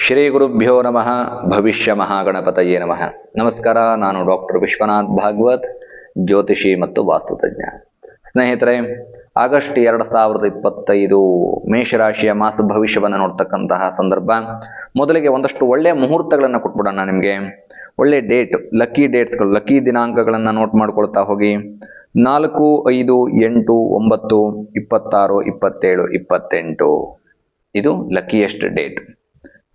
ಶ್ರೀ ಗುರುಭ್ಯೋ ನಮಃ. ಭವಿಷ್ಯ ಮಹಾಗಣಪತಯೇ ನಮಃ. ನಮಸ್ಕಾರ, ನಾನು ಡಾಕ್ಟರ್ ವಿಶ್ವನಾಥ್ ಭಾಗವತ್, ಜ್ಯೋತಿಷಿ ಮತ್ತು ವಾಸ್ತುತಜ್ಞ ಸ್ನೇಹಿತರೆ, ಆಗಸ್ಟ್ ಎರಡು ಸಾವಿರದ ಇಪ್ಪತ್ತೈದು ಮೇಷರಾಶಿಯ ಮಾಸ ಭವಿಷ್ಯವನ್ನು ನೋಡ್ತಕ್ಕಂತಹ ಸಂದರ್ಭ. ಮೊದಲಿಗೆ ಒಂದಷ್ಟು ಒಳ್ಳೆಯ ಮುಹೂರ್ತಗಳನ್ನು ಕೊಟ್ಬಿಡೋಣ ನಿಮಗೆ. ಒಳ್ಳೆ ಡೇಟ್, ಲಕ್ಕಿ ಡೇಟ್ಸ್ಗಳು, ಲಕ್ಕಿ ದಿನಾಂಕಗಳನ್ನು ನೋಟ್ ಮಾಡ್ಕೊಳ್ತಾ ಹೋಗಿ. ನಾಲ್ಕು, ಐದು, ಎಂಟು, ಒಂಬತ್ತು, ಇಪ್ಪತ್ತಾರು, ಇಪ್ಪತ್ತೇಳು, ಇಪ್ಪತ್ತೆಂಟು. ಇದು ಲಕ್ಕಿಯೆಸ್ಟ್ ಡೇಟ್.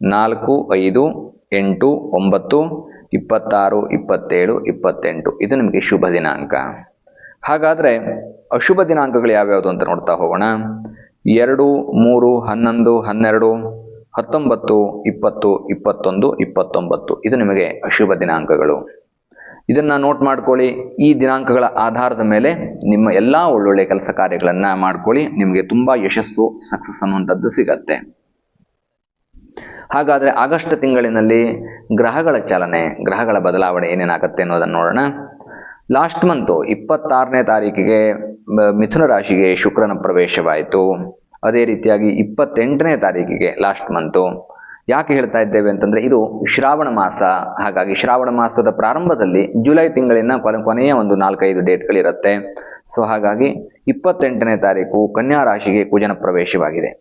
ನಾಲ್ಕು, ಐದು, ಎಂಟು, ಒಂಬತ್ತು, ಇಪ್ಪತ್ತಾರು, ಇಪ್ಪತ್ತೇಳು, ಇಪ್ಪತ್ತೆಂಟು. ಇದು ನಿಮಗೆ ಶುಭ ದಿನಾಂಕ. ಹಾಗಾದರೆ ಅಶುಭ ದಿನಾಂಕಗಳು ಯಾವ್ಯಾವುದು ಅಂತ ನೋಡ್ತಾ ಹೋಗೋಣ. ಎರಡು, ಮೂರು, ಹನ್ನೊಂದು, ಹನ್ನೆರಡು, ಹತ್ತೊಂಬತ್ತು, ಇಪ್ಪತ್ತು, ಇಪ್ಪತ್ತೊಂದು, ಇಪ್ಪತ್ತೊಂಬತ್ತು. ಇದು ನಿಮಗೆ ಅಶುಭ ದಿನಾಂಕಗಳು. ಇದನ್ನು ನೋಟ್ ಮಾಡ್ಕೊಳ್ಳಿ. ಈ ದಿನಾಂಕಗಳ ಆಧಾರದ ಮೇಲೆ ನಿಮ್ಮ ಎಲ್ಲ ಒಳ್ಳೊಳ್ಳೆ ಕೆಲಸ ಕಾರ್ಯಗಳನ್ನು ಮಾಡ್ಕೊಳ್ಳಿ. ನಿಮಗೆ ತುಂಬ ಯಶಸ್ಸು ಸಕ್ಸಸ್ ಅನ್ನುವಂಥದ್ದು ಸಿಗತ್ತೆ. ಹಾಗಾದರೆ ಆಗಸ್ಟ್ ತಿಂಗಳಿನಲ್ಲಿ ಗ್ರಹಗಳ ಚಲನೆ, ಗ್ರಹಗಳ ಬದಲಾವಣೆ ಏನೇನಾಗತ್ತೆ ಅನ್ನೋದನ್ನು ನೋಡೋಣ. ಲಾಸ್ಟ್ ಮಂತು ಇಪ್ಪತ್ತಾರನೇ ತಾರೀಕಿಗೆ ಮಿಥುನ ರಾಶಿಗೆ ಶುಕ್ರನ ಪ್ರವೇಶವಾಯಿತು. ಅದೇ ರೀತಿಯಾಗಿ ಇಪ್ಪತ್ತೆಂಟನೇ ತಾರೀಕಿಗೆ ಲಾಸ್ಟ್ ಮಂತು ಯಾಕೆ ಹೇಳ್ತಾ ಇದ್ದೇವೆ ಅಂತಂದ್ರೆ ಇದು ಶ್ರಾವಣ ಮಾಸ. ಹಾಗಾಗಿ ಶ್ರಾವಣ ಮಾಸದ ಪ್ರಾರಂಭದಲ್ಲಿ ಜುಲೈ ತಿಂಗಳಿನ ಕೊನೆ, ಕೊನೆಯ ಒಂದು ನಾಲ್ಕೈದು ಡೇಟ್ಗಳಿರುತ್ತೆ ಸೊ ಹಾಗಾಗಿ ಇಪ್ಪತ್ತೆಂಟನೇ ತಾರೀಕು ಕನ್ಯಾ ರಾಶಿಗೆ ಕುಜನ ಪ್ರವೇಶವಾಗಿದೆ.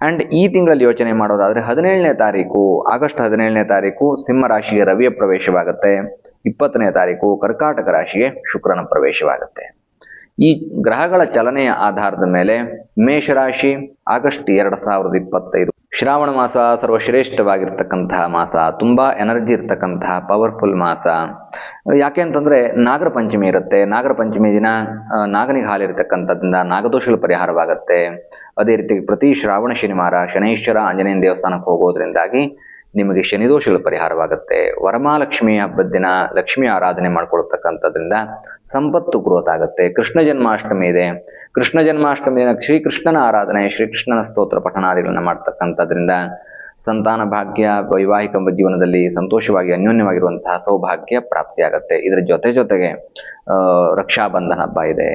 ಅಂಡ್ ಈ ತಿಂಗಳಲ್ಲಿ ಯೋಚನೆ ಮಾಡೋದಾದ್ರೆ ಹದಿನೇಳನೇ ತಾರೀಕು, ಆಗಸ್ಟ್ ಹದಿನೇಳನೇ ತಾರೀಕು ಸಿಂಹ ರಾಶಿಗೆ ರವಿಯ ಪ್ರವೇಶವಾಗುತ್ತೆ. ಇಪ್ಪತ್ತನೇ ತಾರೀಕು ಕರ್ಕಾಟಕ ರಾಶಿಗೆ ಶುಕ್ರನ ಪ್ರವೇಶವಾಗುತ್ತೆ. ಈ ಗ್ರಹಗಳ ಚಲನೆಯ ಆಧಾರದ ಮೇಲೆ ಮೇಷರಾಶಿ ಆಗಸ್ಟ್ ಎರಡು ಸಾವಿರದ ಇಪ್ಪತ್ತೈದು ಶ್ರಾವಣ ಮಾಸ ಸರ್ವಶ್ರೇಷ್ಠವಾಗಿರ್ತಕ್ಕಂತಹ ಮಾಸ, ತುಂಬಾ ಎನರ್ಜಿ ಇರ್ತಕ್ಕಂತಹ ಪವರ್ಫುಲ್ ಮಾಸ. ಯಾಕೆ ಅಂತಂದ್ರೆ ನಾಗರ ಪಂಚಮಿ ಇರುತ್ತೆ. ನಾಗರ ಪಂಚಮಿ ದಿನ ನಾಗನಿಗೆ ಹಾಲಿರ್ತಕ್ಕಂಥದ್ರಿಂದ ನಾಗದೋಷಗಳ ಪರಿಹಾರವಾಗುತ್ತೆ. ಅದೇ ರೀತಿ ಪ್ರತಿ ಶ್ರಾವಣ ಶನಿವಾರ ಶನೈಶ್ವರ ಆಂಜನೇಯನ ದೇವಸ್ಥಾನಕ್ಕೆ ಹೋಗೋದ್ರಿಂದಾಗಿ ನಿಮಗೆ ಶನಿದೋಷಗಳು ಪರಿಹಾರವಾಗುತ್ತೆ. ವರಮಾಲಕ್ಷ್ಮಿ ಹಬ್ಬದ ದಿನ ಲಕ್ಷ್ಮಿ ಆರಾಧನೆ ಮಾಡ್ಕೊಳ್ತಕ್ಕಂಥದ್ರಿಂದ ಸಂಪತ್ತು ಗ್ರೋತ್ ಆಗುತ್ತೆ ಕೃಷ್ಣ ಜನ್ಮಾಷ್ಟಮಿ ಇದೆ. ಕೃಷ್ಣ ಜನ್ಮಾಷ್ಟಮಿ ದಿನ ಶ್ರೀಕೃಷ್ಣನ ಆರಾಧನೆ, ಶ್ರೀಕೃಷ್ಣನ ಸ್ತೋತ್ರ ಪಠಣಾದಿಗಳನ್ನ ಮಾಡ್ತಕ್ಕಂಥದ್ರಿಂದ ಸಂತಾನ ಭಾಗ್ಯ, ವೈವಾಹಿಕ ಜೀವನದಲ್ಲಿ ಸಂತೋಷವಾಗಿ ಅನ್ಯೋನ್ಯವಾಗಿರುವಂತಹ ಸೌಭಾಗ್ಯ ಪ್ರಾಪ್ತಿಯಾಗತ್ತೆ. ಇದರ ಜೊತೆ ಜೊತೆಗೆ ರಕ್ಷಾ ರಕ್ಷಾಬಂಧನ ಹಬ್ಬ ಇದೆ.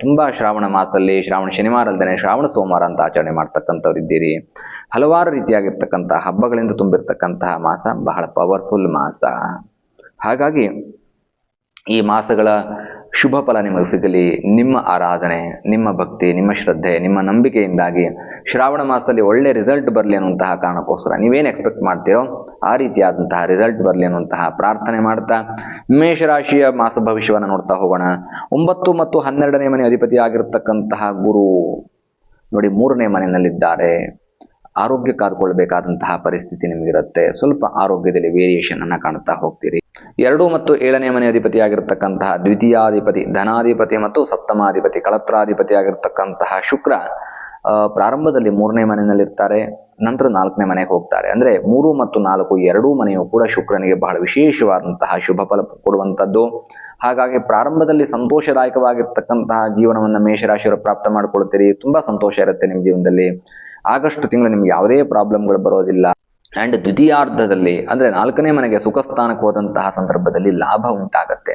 ತುಂಬಾ ಶ್ರಾವಣ ಮಾಸದಲ್ಲಿ ಶ್ರಾವಣ ಶನಿವಾರ ಅಲ್ಲದೆ ಶ್ರಾವಣ ಸೋಮವಾರ ಅಂತ ಆಚರಣೆ ಮಾಡ್ತಕ್ಕಂಥವ್ರು ಇದ್ದೀರಿ. ಹಲವಾರು ರೀತಿಯಾಗಿರ್ತಕ್ಕಂತಹ ಹಬ್ಬಗಳಿಂದ ತುಂಬಿರ್ತಕ್ಕಂತಹ ಮಾಸ ಬಹಳ ಪವರ್ಫುಲ್ ಮಾಸ. ಹಾಗಾಗಿ ಈ ಮಾಸಗಳ ಶುಭ ಫಲ ನಿಮಗೆ ಸಿಗಲಿ. ನಿಮ್ಮ ಆರಾಧನೆ, ನಿಮ್ಮ ಭಕ್ತಿ, ನಿಮ್ಮ ಶ್ರದ್ಧೆ, ನಿಮ್ಮ ನಂಬಿಕೆಯಿಂದಾಗಿ ಶ್ರಾವಣ ಮಾಸದಲ್ಲಿ ಒಳ್ಳೆ ರಿಸಲ್ಟ್ ಬರಲಿ ಅನ್ನುವಂತಹ ಕಾರಣಕ್ಕೋಸ್ಕರ ನೀವೇನು ಎಕ್ಸ್ಪೆಕ್ಟ್ ಮಾಡ್ತೀರೋ ಆ ರೀತಿಯಾದಂತಹ ರಿಸಲ್ಟ್ ಬರಲಿ ಅನ್ನುವಂತಹ ಪ್ರಾರ್ಥನೆ ಮಾಡ್ತಾ ಮೇಷರಾಶಿಯ ಮಾಸ ಭವಿಷ್ಯವನ್ನು ನೋಡ್ತಾ ಹೋಗೋಣ. ಒಂಬತ್ತು ಮತ್ತು ಹನ್ನೆರಡನೇ ಮನೆ ಅಧಿಪತಿ ಆಗಿರತಕ್ಕಂತಹ ಗುರು ನೋಡಿ ಮೂರನೇ ಮನೆಯಲ್ಲಿದ್ದಾರೆ. ಆರೋಗ್ಯ ಕಾದುಕೊಳ್ಬೇಕಾದಂತಹ ಪರಿಸ್ಥಿತಿ ನಿಮಗಿರುತ್ತೆ. ಸ್ವಲ್ಪ ಆರೋಗ್ಯದಲ್ಲಿ ವೇರಿಯೇಷನ್ ಅನ್ನ ಕಾಣುತ್ತಾ ಹೋಗ್ತೀರಿ. ಎರಡು ಮತ್ತು ಏಳನೇ ಮನೆ ಅಧಿಪತಿ ಆಗಿರತಕ್ಕಂತಹ ದ್ವಿತೀಯಾಧಿಪತಿ, ಧನಾಧಿಪತಿ ಮತ್ತು ಸಪ್ತಮಾಧಿಪತಿ, ಕಳತ್ರಾಧಿಪತಿ ಆಗಿರತಕ್ಕಂತಹ ಶುಕ್ರ ಪ್ರಾರಂಭದಲ್ಲಿ ಮೂರನೇ ಮನೆಯಲ್ಲಿರ್ತಾರೆ, ನಂತರ ನಾಲ್ಕನೇ ಮನೆಗೆ ಹೋಗ್ತಾರೆ. ಅಂದ್ರೆ ಮೂರು ಮತ್ತು ನಾಲ್ಕು ಎರಡೂ ಮನೆಯು ಕೂಡ ಶುಕ್ರನಿಗೆ ಬಹಳ ವಿಶೇಷವಾದಂತಹ ಶುಭ ಫಲ ಕೊಡುವಂಥದ್ದು. ಹಾಗಾಗಿ ಪ್ರಾರಂಭದಲ್ಲಿ ಸಂತೋಷದಾಯಕವಾಗಿರ್ತಕ್ಕಂತಹ ಜೀವನವನ್ನು ಮೇಷರಾಶಿಯವರು ಪ್ರಾಪ್ತ ಮಾಡ್ಕೊಳ್ತೀರಿ. ತುಂಬಾ ಸಂತೋಷ ಇರುತ್ತೆ ನಿಮ್ಮ ಜೀವನದಲ್ಲಿ. ಆಗಸ್ಟ್ ತಿಂಗಳು ನಿಮ್ಗೆ ಯಾವುದೇ ಪ್ರಾಬ್ಲಮ್ಗಳು ಬರೋದಿಲ್ಲ. ಅಂಡ್ ದ್ವಿತೀಯಾರ್ಧದಲ್ಲಿ ಅಂದ್ರೆ ನಾಲ್ಕನೇ ಮನೆಗೆ ಸುಖ ಸ್ಥಾನಕ್ಕೆ ಹೋದಂತಹ ಸಂದರ್ಭದಲ್ಲಿ ಲಾಭ ಉಂಟಾಗತ್ತೆ.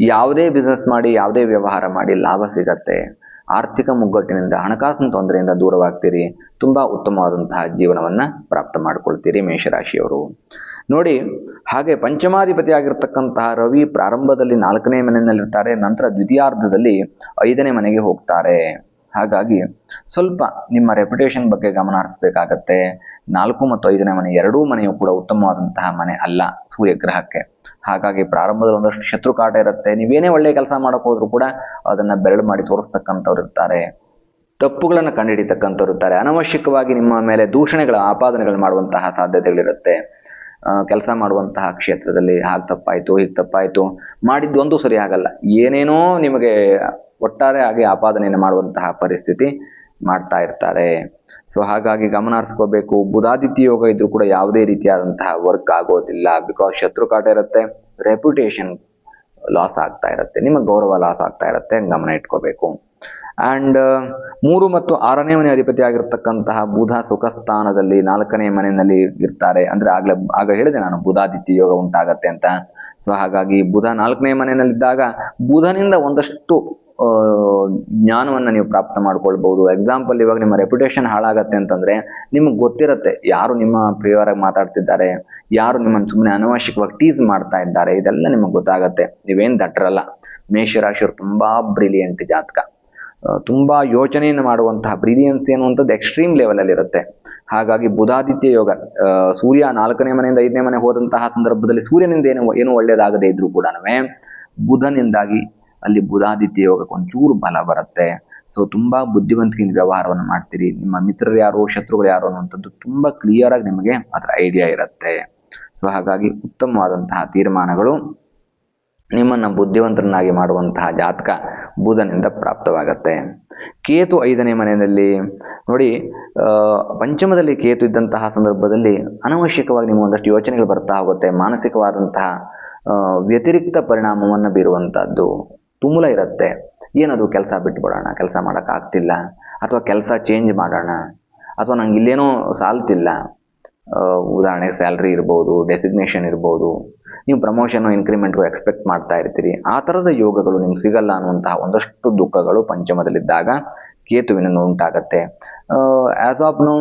ಯಾವುದೇ ಬಿಸ್ನೆಸ್ ಮಾಡಿ, ಯಾವುದೇ ವ್ಯವಹಾರ ಮಾಡಿ ಲಾಭ ಸಿಗತ್ತೆ. ಆರ್ಥಿಕ ಮುಗ್ಗಟ್ಟಿನಿಂದ, ಹಣಕಾಸಿನ ತೊಂದರೆಯಿಂದ ದೂರವಾಗ್ತೀರಿ. ತುಂಬಾ ಉತ್ತಮವಾದಂತಹ ಜೀವನವನ್ನ ಪ್ರಾಪ್ತ ಮಾಡ್ಕೊಳ್ತೀರಿ ಮೇಷರಾಶಿಯವರು. ನೋಡಿ, ಹಾಗೆ ಪಂಚಮಾಧಿಪತಿ ಆಗಿರ್ತಕ್ಕಂತಹ ರವಿ ಪ್ರಾರಂಭದಲ್ಲಿ ನಾಲ್ಕನೇ ಮನೆಯಲ್ಲಿರ್ತಾರೆ, ನಂತರ ದ್ವಿತೀಯಾರ್ಧದಲ್ಲಿ ಐದನೇ ಮನೆಗೆ ಹೋಗ್ತಾರೆ. ಹಾಗಾಗಿ ಸ್ವಲ್ಪ ನಿಮ್ಮ ರೆಪ್ಯುಟೇಷನ್ ಬಗ್ಗೆ ಗಮನ ಹರಿಸಬೇಕಾಗತ್ತೆ. ನಾಲ್ಕು ಮತ್ತು ಐದನೇ ಮನೆ ಎರಡೂ ಮನೆಯು ಕೂಡ ಉತ್ತಮವಾದಂತಹ ಮನೆ ಅಲ್ಲ ಸೂರ್ಯಗ್ರಹಕ್ಕೆ. ಹಾಗಾಗಿ ಪ್ರಾರಂಭದಲ್ಲಿ ಒಂದಷ್ಟು ಶತ್ರು ಕಾಟ ಇರುತ್ತೆ. ನೀವೇನೇ ಒಳ್ಳೆಯ ಕೆಲಸ ಮಾಡೋಕೆ ಹೋದ್ರು ಕೂಡ ಅದನ್ನು ಬೆರಳು ಮಾಡಿ ತೋರಿಸ್ತಕ್ಕಂಥವ್ರು ಇರ್ತಾರೆ. ತಪ್ಪುಗಳನ್ನು ಕಂಡುಹಿಡಿತಕ್ಕಂಥವ್ರು ಇರ್ತಾರೆ. ಅನವಶ್ಯಕವಾಗಿ ನಿಮ್ಮ ಮೇಲೆ ದೂಷಣೆಗಳ ಆಪಾದನೆಗಳು ಮಾಡುವಂತಹ ಸಾಧ್ಯತೆಗಳಿರುತ್ತೆ. ಕೆಲಸ ಮಾಡುವಂತಹ ಕ್ಷೇತ್ರದಲ್ಲಿ ಹಾಗೆ ತಪ್ಪಾಯಿತು, ಹೀಗೆ ತಪ್ಪಾಯಿತು, ಮಾಡಿದ್ದು ಒಂದು ಸರಿ ಆಗಲ್ಲ. ಏನೇನೋ ನಿಮಗೆ ಒಟ್ಟಾರೆ ಆಗಿ ಆಪಾದನೆಯನ್ನು ಮಾಡುವಂತಹ ಪರಿಸ್ಥಿತಿ ಮಾಡ್ತಾ ಇರ್ತಾರೆ. ಸೊ ಹಾಗಾಗಿ ಗಮನ ಹರಿಸ್ಕೋಬೇಕು ಬುಧಾದಿತ್ಯ ಯೋಗ ಇದ್ರೂ ಕೂಡ ಯಾವುದೇ ರೀತಿಯಾದಂತಹ ವರ್ಕ್ ಆಗೋದಿಲ್ಲ. ಬಿಕಾಸ್ ಶತ್ರು ಕಾಟ ಇರುತ್ತೆ ರೆಪ್ಯುಟೇಷನ್ ಲಾಸ್ ಆಗ್ತಾ ಇರುತ್ತೆ. ನಿಮ್ಮ ಗೌರವ ಲಾಸ್ ಆಗ್ತಾ ಇರುತ್ತೆ, ಗಮನ ಇಟ್ಕೋಬೇಕು. ಅಂಡ್ ಮೂರು ಮತ್ತು ಆರನೇ ಮನೆ ಅಧಿಪತಿ ಆಗಿರ್ತಕ್ಕಂತಹ ಬುಧ ಸುಖಸ್ಥಾನದಲ್ಲಿ ನಾಲ್ಕನೇ ಮನೆಯಲ್ಲಿ ಇರ್ತಾರೆ. ಅಂದ್ರೆ ಆಗ್ಲೇ, ಆಗ ಹೇಳಿದೆ ನಾನು, ಬುಧಾದಿತ್ಯ ಯೋಗ ಉಂಟಾಗತ್ತೆ ಅಂತ. ಸೊ ಹಾಗಾಗಿ ಬುಧ ನಾಲ್ಕನೇ ಮನೆಯಲ್ಲಿದ್ದಾಗ ಬುಧನಿಂದ ಒಂದಷ್ಟು ಜ್ಞಾನವನ್ನು ನೀವು ಪ್ರಾಪ್ತ ಮಾಡ್ಕೊಳ್ಬಹುದು. ಎಕ್ಸಾಂಪಲ್ ಇವಾಗ ನಿಮ್ಮ ರೆಪ್ಯುಟೇಷನ್ ಹಾಳಾಗತ್ತೆ ಅಂತಂದ್ರೆ ನಿಮ್ಗೆ ಗೊತ್ತಿರತ್ತೆ ಯಾರು ನಿಮ್ಮ ಪ್ರಿಯವರಾಗಿ ಮಾತಾಡ್ತಿದ್ದಾರೆ, ಯಾರು ನಿಮ್ಮನ್ನು ಸುಮ್ಮನೆ ಅನವಶ್ಯಕವಾಗಿ ಟೀಸ್ ಮಾಡ್ತಾ ಇದ್ದಾರೆ, ಇದೆಲ್ಲ ನಿಮಗೆ ಗೊತ್ತಾಗತ್ತೆ. ನೀವೇನು ದಟ್ಟರಲ್ಲ ಮೇಷರಾಶಿಯವರು ತುಂಬಾ ಬ್ರಿಲಿಯಂಟ್ ಜಾತಕ. ತುಂಬಾ ಯೋಚನೆಯನ್ನು ಮಾಡುವಂತಹ ಬ್ರಿಲಿಯನ್ಸ್ ಅನ್ನುವಂಥದ್ದು ಎಕ್ಸ್ಟ್ರೀಮ್ ಲೆವೆಲಲ್ಲಿ ಇರುತ್ತೆ. ಹಾಗಾಗಿ ಬುಧಾದಿತ್ಯ ಯೋಗ ಸೂರ್ಯ ನಾಲ್ಕನೇ ಮನೆಯಿಂದ ಐದನೇ ಮನೆ ಹೋದಂತಹ ಸಂದರ್ಭದಲ್ಲಿ ಸೂರ್ಯನಿಂದ ಏನು ಏನು ಒಳ್ಳೆಯದಾಗದೇ ಇದ್ರೂ ಕೂಡ ಬುಧನಿಂದಾಗಿ ಅಲ್ಲಿ ಬುಧಾದಿತ್ಯ ಯೋಗಕ್ಕೆ ಒಂಚೂರು ಬಲ ಬರುತ್ತೆ. ಸೊ ತುಂಬ ಬುದ್ಧಿವಂತಿಕೆಯಿಂದ ವ್ಯವಹಾರವನ್ನು ಮಾಡ್ತೀರಿ. ನಿಮ್ಮ ಮಿತ್ರರು ಯಾರು, ಶತ್ರುಗಳು ಯಾರು ಅನ್ನುವಂಥದ್ದು ತುಂಬ ಕ್ಲಿಯರ್ ಆಗಿ ನಿಮಗೆ ಅದರ ಐಡಿಯಾ ಇರುತ್ತೆ. ಸೊ ಹಾಗಾಗಿ ಉತ್ತಮವಾದಂತಹ ತೀರ್ಮಾನಗಳು ನಿಮ್ಮನ್ನ ಬುದ್ಧಿವಂತರನ್ನಾಗಿ ಮಾಡುವಂತಹ ಜಾತಕ ಬುಧನಿಂದ ಪ್ರಾಪ್ತವಾಗತ್ತೆ. ಕೇತು ಐದನೇ ಮನೆಯಲ್ಲಿ, ನೋಡಿ ಪಂಚಮದಲ್ಲಿ ಕೇತು ಇದ್ದಂತಹ ಸಂದರ್ಭದಲ್ಲಿ ಅನವಶ್ಯಕವಾಗಿ ನಿಮ್ಮ ಒಂದಷ್ಟು ಯೋಚನೆಗಳು ಬರ್ತಾ ಹೋಗುತ್ತೆ. ಮಾನಸಿಕವಾದಂತಹ ವ್ಯತಿರಿಕ್ತ ಪರಿಣಾಮವನ್ನು ಬೀರುವಂಥದ್ದು ತುಮುಲ ಇರುತ್ತೆ. ಏನದು ಕೆಲಸ ಬಿಟ್ಬಿಡೋಣ, ಕೆಲಸ ಮಾಡೋಕ್ಕಾಗ್ತಿಲ್ಲ ಅಥವಾ ಕೆಲಸ ಚೇಂಜ್ ಮಾಡೋಣ, ಅಥವಾ ನಂಗೆ ಇಲ್ಲೇನೋ ಸಾಲ್ತಿಲ್ಲ. ಉದಾಹರಣೆಗೆ ಸ್ಯಾಲ್ರಿ ಇರ್ಬೋದು ಡೆಸಿಗ್ನೇಷನ್ ಇರ್ಬೋದು ನೀವು ಪ್ರಮೋಷನ್ ಇನ್ಕ್ರಿಮೆಂಟ್ಗೂ ಎಕ್ಸ್ಪೆಕ್ಟ್ ಮಾಡ್ತಾ ಇರ್ತೀರಿ. ಆ ಥರದ ಯೋಗಗಳು ನಿಮ್ಗೆ ಸಿಗಲ್ಲ ಅನ್ನುವಂತಹ ಒಂದಷ್ಟು ದುಃಖಗಳು ಪಂಚಮದಲ್ಲಿದ್ದಾಗ ಕೇತುವಿನಿಂದ ಉಂಟಾಗತ್ತೆ. ಆಸ್ ಆಫ್ ನೋ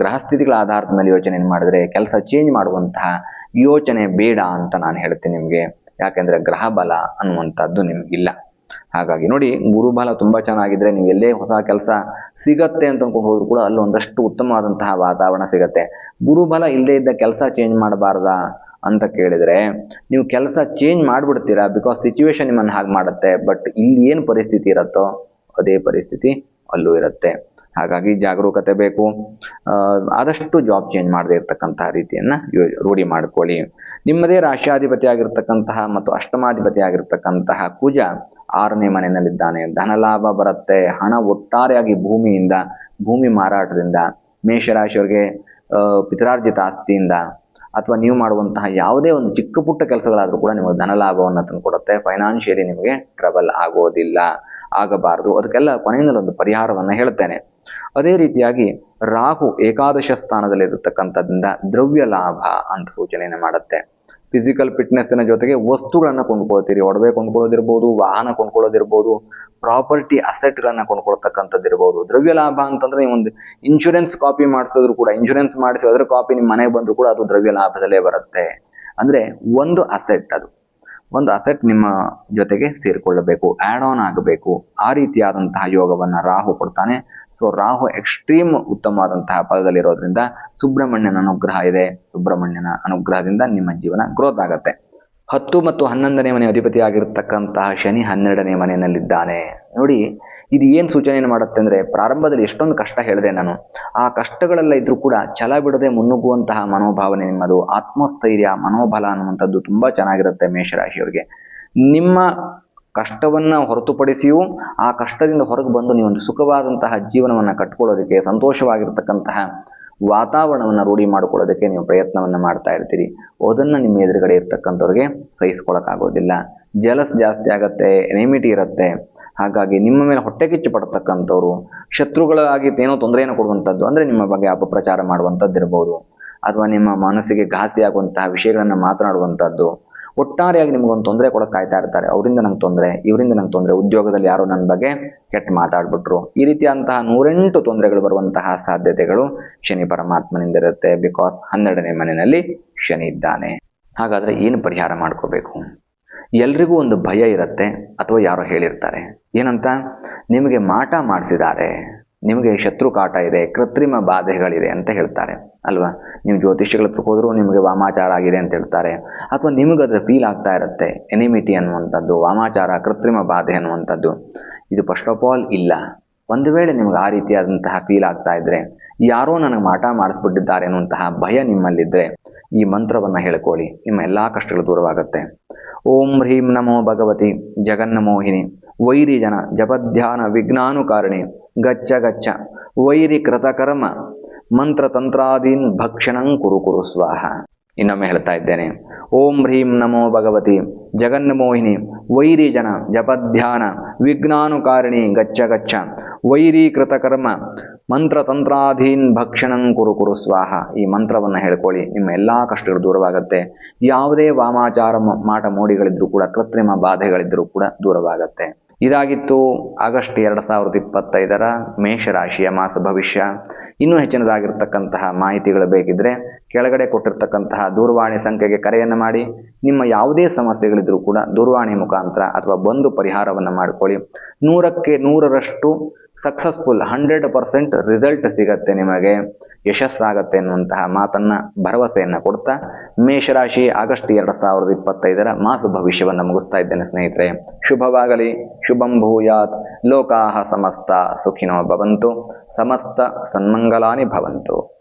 ಗ್ರಹಸ್ಥಿತಿಗಳ ಆಧಾರದ ಮೇಲೆ ಯೋಚನೆ ಮಾಡಿದ್ರೆ ಕೆಲಸ ಚೇಂಜ್ ಮಾಡುವಂತಹ ಯೋಚನೆ ಬೇಡ ಅಂತ ನಾನು ಹೇಳ್ತೀನಿ ನಿಮಗೆ. ಯಾಕೆಂದ್ರೆ ಗ್ರಹ ಬಲ ಅನ್ನುವಂಥದ್ದು ನಿಮಗಿಲ್ಲ ಹಾಗಾಗಿ ನೋಡಿ ಗುರುಬಲ ತುಂಬಾ ಚೆನ್ನಾಗಿದ್ರೆ ನೀವು ಎಲ್ಲೇ ಹೊಸ ಕೆಲಸ ಸಿಗತ್ತೆ ಅಂತ ಅನ್ಕೊಂಡು ಕೂಡ ಅಲ್ಲಿ ಒಂದಷ್ಟು ಉತ್ತಮವಾದಂತಹ ವಾತಾವರಣ ಸಿಗತ್ತೆ. ಗುರುಬಲ ಇಲ್ಲದೆ ಇದ್ದ ಕೆಲಸ ಚೇಂಜ್ ಮಾಡಬಾರ್ದಾ? ಅಂತ ಕೇಳಿದರೆ, ನೀವು ಕೆಲಸ ಚೇಂಜ್ ಮಾಡಿಬಿಡ್ತೀರಾ? ಬಿಕಾಸ್ ಸಿಚುವೇಶನ್ ನಿಮ್ಮನ್ನು ಹಾಗೆ ಮಾಡುತ್ತೆ. ಬಟ್ ಇಲ್ಲಿ ಏನು ಪರಿಸ್ಥಿತಿ ಇರುತ್ತೋ, ಅದೇ ಪರಿಸ್ಥಿತಿ ಅಲ್ಲೂ ಇರುತ್ತೆ. ಹಾಗಾಗಿ ಜಾಗರೂಕತೆ ಬೇಕು. ಆದಷ್ಟು ಜಾಬ್ ಚೇಂಜ್ ಮಾಡದೇ ಇರತಕ್ಕಂತಹ ರೀತಿಯನ್ನು ರೂಢಿ ಮಾಡ್ಕೊಳ್ಳಿ. ನಿಮ್ಮದೇ ರಾಷ್ಟ್ರಾಧಿಪತಿ ಆಗಿರ್ತಕ್ಕಂತಹ ಮತ್ತು ಅಷ್ಟಮಾಧಿಪತಿ ಆಗಿರ್ತಕ್ಕಂತಹ ಕುಜ ಆರನೇ ಮನೆಯಲ್ಲಿದ್ದಾನೆ. ಧನಲಾಭ ಬರುತ್ತೆ. ಹಣ ಒಟ್ಟಾರೆಯಾಗಿ ಭೂಮಿಯಿಂದ, ಭೂಮಿ ಮಾರಾಟದಿಂದ, ಮೇಷರಾಶಿಯವರಿಗೆ ಪಿತ್ರಾರ್ಜಿತ ಆಸ್ತಿಯಿಂದ ಅಥವಾ ನೀವು ಮಾಡುವಂತಹ ಯಾವುದೇ ಒಂದು ಚಿಕ್ಕ ಪುಟ್ಟ ಕೆಲಸಗಳಾದರೂ ಕೂಡ ನಿಮಗೆ ಧನಲಾಭವನ್ನು ತಂದುಕೊಡುತ್ತೆ ಫೈನಾನ್ಷಿಯಲಿ ನಿಮಗೆ ಟ್ರಬಲ್ ಆಗೋದಿಲ್ಲ. ಆಗಬಾರದು. ಅದಕ್ಕೆಲ್ಲ ಕೊನೆಯಿಂದಲೂ ಒಂದು ಪರಿಹಾರವನ್ನು ಹೇಳ್ತೇನೆ. ಅದೇ ರೀತಿಯಾಗಿ ರಾಹು ಏಕಾದಶ ಸ್ಥಾನದಲ್ಲಿರತಕ್ಕಂಥದ್ರಿಂದ ದ್ರವ್ಯ ಲಾಭ ಅಂತ ಸೂಚನೆಯನ್ನು ಮಾಡುತ್ತೆ. ಫಿಸಿಕಲ್ ಫಿಟ್ನೆಸ್ನ ಜೊತೆಗೆ ವಸ್ತುಗಳನ್ನು ಕೊಂಡ್ಕೊಳ್ತೀರಿ. ಒಡವೆ ಕೊಂಡ್ಕೊಳ್ಳೋದಿರ್ಬೋದು, ವಾಹನ ಕೊಂಡ್ಕೊಳ್ಳೋದಿರ್ಬೋದು ಪ್ರಾಪರ್ಟಿ ಅಸೆಟ್ಗಳನ್ನ ಕೊಂಡ್ಕೊಳ್ತಕ್ಕಂಥದ್ದು ಇರ್ಬೋದು ದ್ರವ್ಯ ಲಾಭ ಅಂತಂದ್ರೆ ನೀವು ಒಂದು ಇನ್ಶೂರೆನ್ಸ್ ಕಾಪಿ ಮಾಡಿಸಿದ್ರು ಕೂಡ ಇನ್ಶೂರೆನ್ಸ್ ಮಾಡಿಸಿ ಅದರ ಕಾಪಿ ನಿಮ್ಮ ಮನೆಗೆ ಬಂದ್ರು ಕೂಡ ಅದು ದ್ರವ್ಯ ಲಾಭದಲ್ಲೇ ಬರುತ್ತೆ. ಅಂದ್ರೆ ಒಂದು ಅಸೆಟ್ ಅದು. ಒಂದು ಅಸೆಟ್ ನಿಮ್ಮ ಜೊತೆಗೆ ಸೇರಿಕೊಳ್ಳಬೇಕು ಆಡ್ ಆನ್ ಆಗಬೇಕು. ಆ ರೀತಿಯಾದಂತಹ ಯೋಗವನ್ನ ರಾಹು ಕೊಡ್ತಾನೆ. ಸೊ ರಾಹು ಎಕ್ಸ್ಟ್ರೀಮ್ ಉತ್ತಮವಾದಂತಹ ಪದದಲ್ಲಿರೋದ್ರಿಂದ ಸುಬ್ರಹ್ಮಣ್ಯನ ಅನುಗ್ರಹ ಇದೆ. ಸುಬ್ರಹ್ಮಣ್ಯನ ಅನುಗ್ರಹದಿಂದ ನಿಮ್ಮ ಜೀವನ ಗ್ರೋತ್ ಆಗತ್ತೆ. ಹತ್ತು ಮತ್ತು ಹನ್ನೊಂದನೇ ಮನೆ ಅಧಿಪತಿ ಆಗಿರತಕ್ಕಂತಹ ಶನಿ ಹನ್ನೆರಡನೇ ಮನೆಯಲ್ಲಿದ್ದಾನೆ. ನೋಡಿ, ಇದು ಏನು ಸೂಚನೆಯನ್ನು ಮಾಡುತ್ತೆ ಅಂದ್ರೆ ಪ್ರಾರಂಭದಲ್ಲಿ ಎಷ್ಟೊಂದು ಕಷ್ಟ ಹೇಳಿದೆ ನಾನು. ಆ ಕಷ್ಟಗಳೆಲ್ಲ ಇದ್ರೂ ಕೂಡ ಛಲ ಬಿಡದೆ ಮುನ್ನುಗ್ಗುವಂತಹ ಮನೋಭಾವನೆ ನಿಮ್ಮದು, ಆತ್ಮಸ್ಥೈರ್ಯ, ಮನೋಬಲ ಅನ್ನುವಂಥದ್ದು ತುಂಬಾ ಚೆನ್ನಾಗಿರುತ್ತೆ ಮೇಷರಾಶಿಯವರಿಗೆ. ನಿಮ್ಮ ಕಷ್ಟವನ್ನ ಹೊರತುಪಡಿಸಿಯೂ ಆ ಕಷ್ಟದಿಂದ ಹೊರಗೆ ಬಂದು ನೀವು ಒಂದು ಸುಖವಾದಂತಹ ಜೀವನವನ್ನು ಕಟ್ಕೊಳ್ಳೋದಕ್ಕೆ ಸಂತೋಷವಾಗಿರ್ತಕ್ಕಂತಹ ವಾತಾವರಣವನ್ನು ರೂಢಿ ಮಾಡಿಕೊಳ್ಳೋದಕ್ಕೆ ನೀವು ಪ್ರಯತ್ನವನ್ನು ಮಾಡ್ತಾ ಇರ್ತೀರಿ. ಅದನ್ನು ನಿಮ್ಮ ಎದುರುಗಡೆ ಇರ್ತಕ್ಕಂಥವ್ರಿಗೆ ಸಹಿಸ್ಕೊಳಕ್ಕಾಗೋದಿಲ್ಲ ಜಲಸ್ ಜಾಸ್ತಿ ಆಗತ್ತೆ ಎನಿಮಿಟಿ ಇರುತ್ತೆ. ಹಾಗಾಗಿ ನಿಮ್ಮ ಮೇಲೆ ಹೊಟ್ಟೆ ಕಿಚ್ಚು ಪಡ್ತಕ್ಕಂಥವ್ರು ಶತ್ರುಗಳಾಗಿ ಏನೋ ತೊಂದರೆಯನ್ನು ಕೊಡುವಂಥದ್ದು ಅಂದರೆ ನಿಮ್ಮ ಬಗ್ಗೆ ಅಪಪ್ರಚಾರ ಮಾಡುವಂಥದ್ದು ಇರ್ಬೋದು ಅಥವಾ ನಿಮ್ಮ ಮನಸ್ಸಿಗೆ ಘಾಸಿಯಾಗುವಂತಹ ವಿಷಯಗಳನ್ನು ಮಾತನಾಡುವಂಥದ್ದು ಒಟ್ಟಾರೆಯಾಗಿ ನಿಮ್ಗೊಂದು ತೊಂದರೆ ಕೊಡಕ್ಕೆ ಕಾಯ್ತಾ ಇರ್ತಾರೆ. ಅವರಿಂದ ನಂಗೆ ತೊಂದರೆ, ಇವರಿಂದ ನಂಗೆ ತೊಂದರೆ, ಉದ್ಯೋಗದಲ್ಲಿ ಯಾರೋ ನನ್ನ ಬಗ್ಗೆ ಕೆಟ್ಟ ಮಾತಾಡ್ಬಿಟ್ರು. ಈ ರೀತಿಯಂತಹ ನೂರೆಂಟು ತೊಂದರೆಗಳು ಬರುವಂತಹ ಸಾಧ್ಯತೆಗಳು ಶನಿ ಪರಮಾತ್ಮನಿಂದ ಇರುತ್ತೆ. ಬಿಕಾಸ್ ಹನ್ನೆರಡನೇ ಮನೆಯಲ್ಲಿ ಶನಿ ಇದ್ದಾನೆ. ಹಾಗಾದರೆ ಏನು ಪರಿಹಾರ ಮಾಡ್ಕೋಬೇಕು? ಎಲ್ರಿಗೂ ಒಂದು ಭಯ ಇರುತ್ತೆ, ಅಥವಾ ಯಾರೋ ಹೇಳಿರ್ತಾರೆ. ಏನಂತ? ನಿಮಗೆ ಮಾಟ ಮಾಡಿಸಿದ್ದಾರೆ. ನಿಮಗೆ ಶತ್ರು ಕಾಟ ಇದೆ, ಕೃತ್ರಿಮ ಬಾಧೆಗಳಿದೆ ಅಂತ ಹೇಳ್ತಾರೆ, ಅಲ್ವಾ? ನೀವು ಜ್ಯೋತಿಷ್ಯಗಳ ಹತ್ರ ಹೋದ್ರು ನಿಮಗೆ ವಾಮಾಚಾರ ಆಗಿದೆ ಅಂತ ಹೇಳ್ತಾರೆ. ಅಥವಾ ನಿಮಗೆ ಅದರ ಫೀಲ್ ಆಗ್ತಾ ಇರುತ್ತೆ ಎನಿಮಿಟಿ ಅನ್ನುವಂಥದ್ದು, ವಾಮಾಚಾರ, ಕೃತ್ರಿಮ ಬಾಧೆ ಅನ್ನುವಂಥದ್ದು. ಇದು ಫಸ್ಟ್ ಆಫ್ ಆಲ್ ಇಲ್ಲ. ಒಂದು ವೇಳೆ ನಿಮ್ಗೆ ಆ ರೀತಿಯಾದಂತಹ ಫೀಲ್ ಆಗ್ತಾ ಇದ್ರೆ, ಯಾರೋ ನನಗೆ ಮಾಟ ಮಾಡಿಸ್ಬಿಟ್ಟಿದ್ದಾರೆ ಅನ್ನುವಂತಹ ಭಯ ನಿಮ್ಮಲ್ಲಿದ್ದರೆ ಈ ಮಂತ್ರವನ್ನ ಹೇಳ್ಕೊಳ್ಳಿ. ನಿಮ್ಮ ಎಲ್ಲಾ ಕಷ್ಟಗಳು ದೂರವಾಗುತ್ತೆ. ಓಂ ಹ್ರೀಂ ನಮೋ ಭಗವತಿ, ಜಗನ್ನಮೋಹಿನಿ ವೈರಿ ಜನ ಜಪಧ್ಯಾನ ವಿಜ್ಞಾನುಕಾರಿಣಿ ಗಚ್ಚ ಗಚ್ಚ. ವೈರಿ ಕೃತಕರ್ಮ ಮಂತ್ರ ತಂತ್ರಾದೀನ್ ಭಕ್ಷಣಂ ಕುರು ಕುರು ಸ್ವಾಹ. ಇನ್ನೊಮ್ಮೆ ಹೇಳ್ತಾ ಇದ್ದೇನೆ. ಓಂ ಹ್ರೀಂ ನಮೋ ಭಗವತಿ. ಜಗನ್ಮೋಹಿನಿ. ವೈರಿ ಜನ. ಜಪಧ್ಯಾನ. ವಿಘ್ನಾನುಕಾರಿಣಿ. ಗಚ್ಚ ಗಚ್ಚ. ವೈರಿ ಕೃತಕರ್ಮ ಮಂತ್ರ ತಂತ್ರಾಧೀನ್ ಭಕ್ಷಣಂ ಕುರು ಕುರು ಸ್ವಾಹ. ಈ ಮಂತ್ರವನ್ನ ಹೇಳ್ಕೊಳ್ಳಿ. ನಿಮ್ಮ ಎಲ್ಲಾ ಕಷ್ಟಗಳು ದೂರವಾಗತ್ತೆ. ಯಾವುದೇ ವಾಮಾಚಾರ ಮಾಟ ಮೋಡಿಗಳಿದ್ರೂ ಕೂಡ, ಕೃತ್ರಿಮ ಬಾಧೆಗಳಿದ್ರೂ ಕೂಡ ದೂರವಾಗತ್ತೆ. ಇದಾಗಿತ್ತು ಆಗಸ್ಟ್ ಎರಡು ಸಾವಿರದ ಇಪ್ಪತ್ತೈದರ ಮೇಷರಾಶಿಯ ಮಾಸ ಭವಿಷ್ಯ. ಇನ್ನೂ ಹೆಚ್ಚಿನದಾಗಿರ್ತಕ್ಕಂತಹ ಮಾಹಿತಿಗಳು ಬೇಕಿದ್ರೆ ಕೆಳಗಡೆ ಕೊಟ್ಟಿರ್ತಕ್ಕಂತಹ ದೂರವಾಣಿ ಸಂಖ್ಯೆಗೆ ಕರೆಯನ್ನು ಮಾಡಿ, ನಿಮ್ಮ ಯಾವುದೇ ಸಮಸ್ಯೆಗಳಿದ್ರೂ ಕೂಡ ದೂರವಾಣಿ ಮುಖಾಂತರ ಅಥವಾ ಬಂದು ಪರಿಹಾರವನ್ನು ಮಾಡಿಕೊಳ್ಳಿ. ನೂರಕ್ಕೆ ನೂರರಷ್ಟು ಸಕ್ಸಸ್ಫುಲ್ ಹಂಡ್ರೆಡ್ ಪರ್ಸೆಂಟ್ ರಿಸಲ್ಟ್ ಸಿಗತ್ತೆ ನಿಮಗೆ. ಯಶಸ್ಸಾಗತ್ತೆ ಎನ್ನುವಂತಹ ಮಾತನ್ನ ಭರವಸೆಯನ್ನು ಕೊಡ್ತಾ, ಮೇಷರಾಶಿ ಆಗಸ್ಟ್ ಎರಡು ಸಾವಿರದ ಇಪ್ಪತ್ತೈದರ ಮಾಸ ಭವಿಷ್ಯವನ್ನು ಮುಗಿಸ್ತಾ ಇದ್ದೇನೆ ಸ್ನೇಹಿತರೆ. ಶುಭವಾಗಲಿ, ಶುಭಂ ಭೂಯಾತ್, ಲೋಕಾಹ ಸಮಸ್ತ ಸುಖಿನೋ ಭವಂತು, ಸಮಸ್ತ ಸನ್ಮಂಗಲಾನಿ ಭವಂತು.